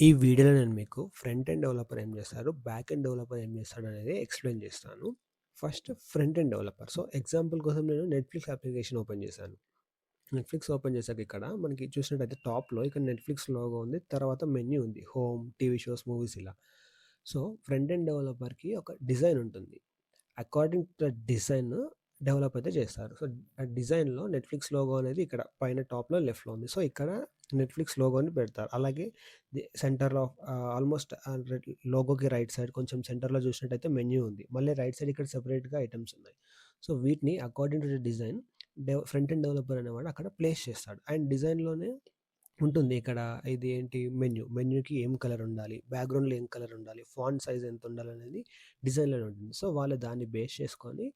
ఈ వీడియోలో నేను మీకు ఫ్రంట్ ఎండ్ డెవలపర్ ఏం చేస్తారు, బ్యాక్ ఎండ్ డెవలపర్ ఏం చేస్తాడనేది ఎక్స్‌ప్లెయిన్ చేస్తాను. First front end developer. So, example కోసం నేను నెట్‌ఫ్లిక్స్ అప్లికేషన్ ఓపెన్ చేశాను. నెట్‌ఫ్లిక్స్ ఓపెన్ చేశాక ఇక్కడ మనకి చూసినట్టయితే టాప్‌లో ఇక్కడ నెట్‌ఫ్లిక్స్ లోగో ఉంది. తర్వాత మెన్యూ ఉంది. హోమ్, టీవీ షోస్, మూవీస్ ఇలా. సో, ఫ్రంట్ ఎండ్ డెవలపర్‌కి ఒక డిజైన్ ఉంటుంది. According to the design develop అయితే చేస్తారు. సో, ఆ డిజైన్‌లో నెట్‌ఫ్లిక్స్ లోగో అనేది ఇక్కడ పైన టాప్‌లో లెఫ్ట్‌లో ఉంది. సో, ఇక్కడ నెట్‌ఫ్లిక్స్ లోగోని పెడతారు. అలాగే సెంటర్లో సెంటర్ ఆఫ్ ఆల్మోస్ట్ లోగోకి రైట్ సైడ్ కొంచెం సెంటర్‌లో చూసినట్టయితే మెన్యూ ఉంది. మళ్ళీ రైట్ సైడ్ ఇక్కడ సెపరేట్‌గా ఐటమ్స్ ఉన్నాయి. సో, వీటిని according to the design dev front end developer అనేవాడు అక్కడ ప్లేస్ చేస్తాడు. అండ్ డిజైన్‌లోనే ఉంటుంది ఇక్కడ ఇది ఏంటి మెన్యూ. మెన్యూకి ఏం కలర్ ఉండాలి, బ్యాక్‌గ్రౌండ్‌లో ఏం కలర్ ఉండాలి, ఫాంట్ సైజ్ ఎంత ఉండాలనేది డిజైన్‌లోనే ఉంటుంది. సో, వాళ్ళు దాన్ని బేస్ చేసుకొని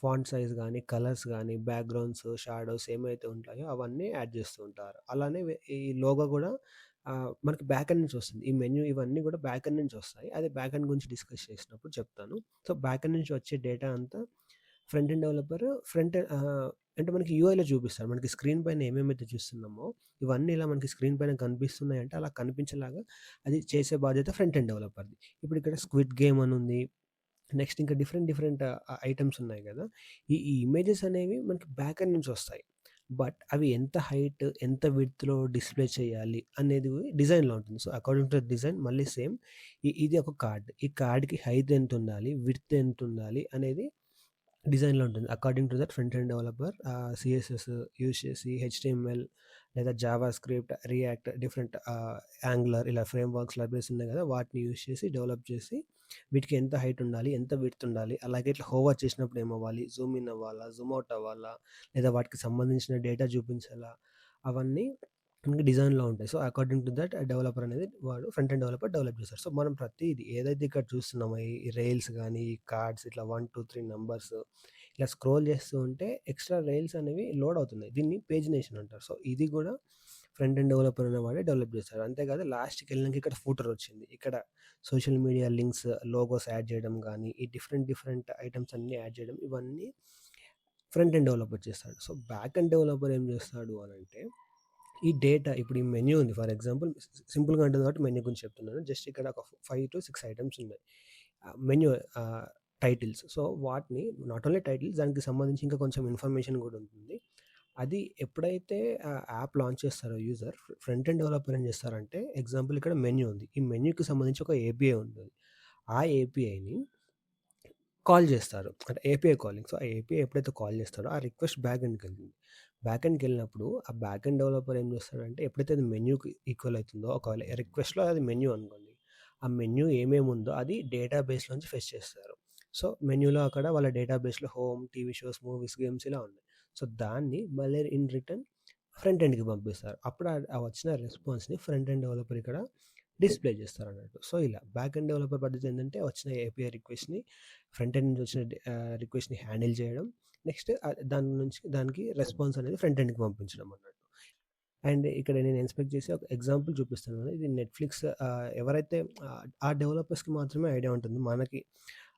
ఫాంట్ సైజ్ కానీ కలర్స్ కానీ బ్యాక్‌గ్రౌండ్స్, షాడోస్ ఏమైతే ఉంటాయో అవన్నీ యాడ్ చేస్తూ ఉంటారు. అలానే ఈ లోగో కూడా మనకి బ్యాక్ ఎండ్ నుంచి వస్తుంది. ఈ మెన్యూ ఇవన్నీ కూడా బ్యాక్ ఎండ్ నుంచి వస్తాయి. అదే బ్యాక్ ఎండ్ గురించి డిస్కస్ చేసినప్పుడు చెప్తాను. సో, బ్యాక్ ఎండ్ నుంచి వచ్చే డేటా అంతా ఫ్రంట్ ఎండ్ డెవలపర్ ఫ్రంట్ అంటే మనకి యూఐలో చూపిస్తారు. మనకి స్క్రీన్ పైన ఏమేమైతే చూస్తున్నామో ఇవన్నీ ఇలా మనకి స్క్రీన్ పైన కనిపిస్తున్నాయంటే అలా కనిపించేలాగా అది చేసే బాధ్యత ఫ్రంట్ ఎండ్ డెవలపర్‌ది. ఇప్పుడు ఇక్కడ స్క్విడ్ గేమ్ అని ఉంది. నెక్స్ట్ ఇంకా డిఫరెంట్ డిఫరెంట్ ఐటమ్స్ ఉన్నాయి కదా ఈ ఈ ఇమేజెస్ అనేవి మనకి బ్యాక్ ఎండ్ నుంచి వస్తాయి. బట్ అవి ఎంత హైట్, ఎంత విడ్త్‌లో డిస్‌ప్లే చేయాలి అనేది డిజైన్‌లో ఉంటుంది. So, according to the design మళ్ళీ సేమ్ ఇది ఒక కార్డ్. ఈ కార్డ్‌కి హైట్ ఎంతుండాలి, విడ్త్ ఎంతుండాలి అనేది డిజైన్‌లో ఉంటుంది. According to that front end developer CSS CSS use చేసి హెచ్డిఎంఎల్ లేదా JavaScript, React different Angular ఇలా ఫ్రేమ్ వర్క్స్ లైబ్రరీస్ ఉన్నాయి కదా వాటిని యూజ్ చేసి డెవలప్ చేసి వీటికి ఎంత హైట్ ఉండాలి, ఎంత విడ్త్ ఉండాలి, అలాగే ఇట్లా హోవర్ చేసినప్పుడు ఏమవ్వాలి, జూమ్ ఇన్ అవ్వాలా, జూమ్ అవుట్ అవ్వాలా, లేదా వాటికి సంబంధించిన డేటా చూపించాలా, అవన్నీ మనకి డిజైన్‌లో ఉంటాయి. So, according to that developer అనేది వాడు ఫ్రంట్ అండ్ డెవలపర్ డెవలప్ చేస్తారు. సో, మనం ప్రతీది ఏదైతే ఇక్కడ చూస్తున్నామో ఈ రైల్స్ కానీ ఈ కార్డ్స్ ఇట్లా వన్ టూ త్రీ నెంబర్స్ ఇలా స్క్రోల్ చేస్తూ ఉంటే ఎక్స్‌ట్రా రైల్స్ అనేవి లోడ్ అవుతున్నాయి. దీన్ని పేజినేషన్ అంటారు. సో, ఇది కూడా ఫ్రంట్ అండ్ డెవలపర్ అనేవాడే డెవలప్ చేస్తారు అంతేకాదు లాస్ట్‌కెళ్ళినంక ఇక్కడ ఫూటర్ వచ్చింది. ఇక్కడ social media links, logos add చేయడం కానీ ఈ డిఫరెంట్ డిఫరెంట్ ఐటమ్స్ అన్నీ యాడ్ చేయడం ఇవన్నీ ఫ్రంట్ అండ్ డెవలపర్ చేస్తాడు. సో, బ్యాక్ అండ్ డెవలపర్ ఏం చేస్తాడు అని అంటే ఈ డేటా ఇప్పుడు ఈ మెన్యూ ఉంది ఫర్ ఎగ్జాంపుల్ సింపుల్‌గా ఉంటుంది కాబట్టి మెన్యూ గురించి చెప్తున్నాను. జస్ట్ ఇక్కడ ఒక ఫైవ్ టు సిక్స్ ఐటమ్స్ ఉన్నాయి. Menu titles. సో, వాటిని నాట్ ఓన్లీ టైటిల్స్ దానికి సంబంధించి ఇంకా కొంచెం ఇన్ఫర్మేషన్ కూడా ఉంటుంది. అది ఎప్పుడైతే యాప్ లాంచ్ చేస్తారో యూజర్ ఫ్రంట్ ఎండ్ డెవలపర్ ఏం చేస్తారంటే ఎగ్జాంపుల్ ఇక్కడ మెన్యూ ఉంది. ఈ మెన్యూకి సంబంధించి ఒక ఏపీఐ ఉంటుంది. ఆ ఏపీఐని కాల్ చేస్తారు. అంటే ఏపీఐ కాలింగ్. సో, ఆ ఏపీఐ ఎప్పుడైతే కాల్ చేస్తాడో ఆ రిక్వెస్ట్ బ్యాక్ ఎండ్‌కెళ్తుంది. బ్యాక్ ఎండ్‌కెళ్ళినప్పుడు ఆ బ్యాక్ ఎండ్ డెవలపర్ ఏం చేస్తాడంటే ఎప్పుడైతే అది మెన్యూకి ఈక్వల్ అవుతుందో ఒకవేళ రిక్వెస్ట్‌లో అది మెన్యూ అనుకోండి. ఆ మెన్యూ ఏమేమి ఉందో అది డేటాబేస్‌లోంచి ఫెచ్ చేస్తారు. సో, మెన్యూలో అక్కడ వాళ్ళ డేటాబేస్‌లో home, TV shows, movies, games ఇలా ఉన్నాయి. సో, దాన్ని మళ్ళీ ఇన్ రిటర్న్ ఫ్రంట్ ఎండ్‌కి పంపిస్తారు. అప్పుడు ఆ వచ్చిన రెస్పాన్స్‌ని ఫ్రంట్ ఎండ్ డెవలపర్ ఇక్కడ డిస్‌ప్లే చేస్తారు అన్నట్టు సో, ఇలా బ్యాక్ ఎండ్ డెవలపర్ పద్ధతి ఏంటంటే వచ్చిన ఏపీఐ రిక్వెస్ట్‌ని ఫ్రంట్ ఎండ్ నుంచి వచ్చిన రిక్వెస్ట్‌ని హ్యాండిల్ చేయడం. నెక్స్ట్ దాని నుంచి దానికి రెస్పాన్స్ అనేది ఫ్రంట్ ఎండ్‌కి పంపించడం అన్నట్టు. అండ్ ఇక్కడ నేను ఇన్స్పెక్ట్ చేసి ఒక ఎగ్జాంపుల్ చూపిస్తున్నాను. ఇది నెట్‌ఫ్లిక్స్ ఎవరైతే ఆ డెవలపర్స్‌కి మాత్రమే ఐడియా ఉంటుంది. మనకి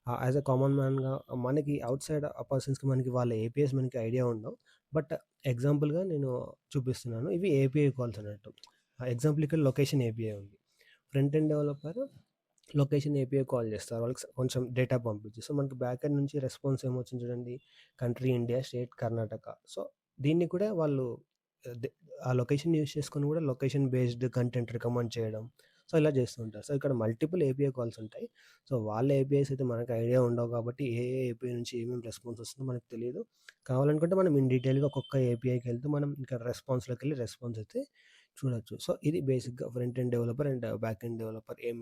యాజ్ అ కామన్ మ్యాన్‌గా మనకి అవుట్ ఆ పర్సన్స్‌కి మనకి వాళ్ళ ఏపీఎస్ మనకి ఐడియా ఉండవు. బట్ ఎగ్జాంపుల్‌గా నేను చూపిస్తున్నాను. ఇవి ఏపీఐ కాల్స్ అన్నట్టు. ఎగ్జాంపుల్ ఇక్కడ లొకేషన్ ఏపీఐ ఉంది. Front end developer location API call చేస్తారు. వాళ్ళకి కొంచెం డేటా పంపించి. సో, మనకి బ్యాక్ ఎండ్ నుంచి రెస్పాన్స్ ఏమొచ్చింది చూడండి. Country India, state Karnataka. So, దీన్ని కూడా వాళ్ళు ఆ లొకేషన్ యూజ్ చేసుకొని కూడా లొకేషన్ బేస్డ్ కంటెంట్ రికమెండ్ చేయడం. సో, ఇలా చేస్తూ ఉంటారు. సో, ఇక్కడ మల్టిపుల్ ఏపీఐ కాల్స్ ఉంటాయి. సో, వాళ్ళ ఏపీఐస్ అయితే మనకు ఐడియా ఉండవు కాబట్టి ఏ ఏ ఏపీఐ నుంచి ఏమేమి రెస్పాన్స్ వస్తుందో మనకు తెలియదు కావాలనుకుంటే మనం ఇన్ డీటెయిల్‌గా ఒక్కొక్క ఏపీఐకి వెళ్తే మనం ఇక్కడ రెస్పాన్స్లోకి వెళ్ళి రెస్పాన్స్ అయితే చూడొచ్చు. సో, ఇది బేసిక్‌గా front end developer and back end developer ఏం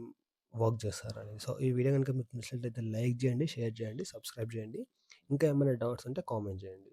వర్క్ చేస్తారనేది. సో, ఈ వీడియో కనుక మీకు నచ్చినట్లయితే లైక్ చేయండి, షేర్ చేయండి, సబ్స్క్రైబ్ చేయండి. ఇంకా ఏమైనా డౌట్స్ ఉంటే కామెంట్ చేయండి.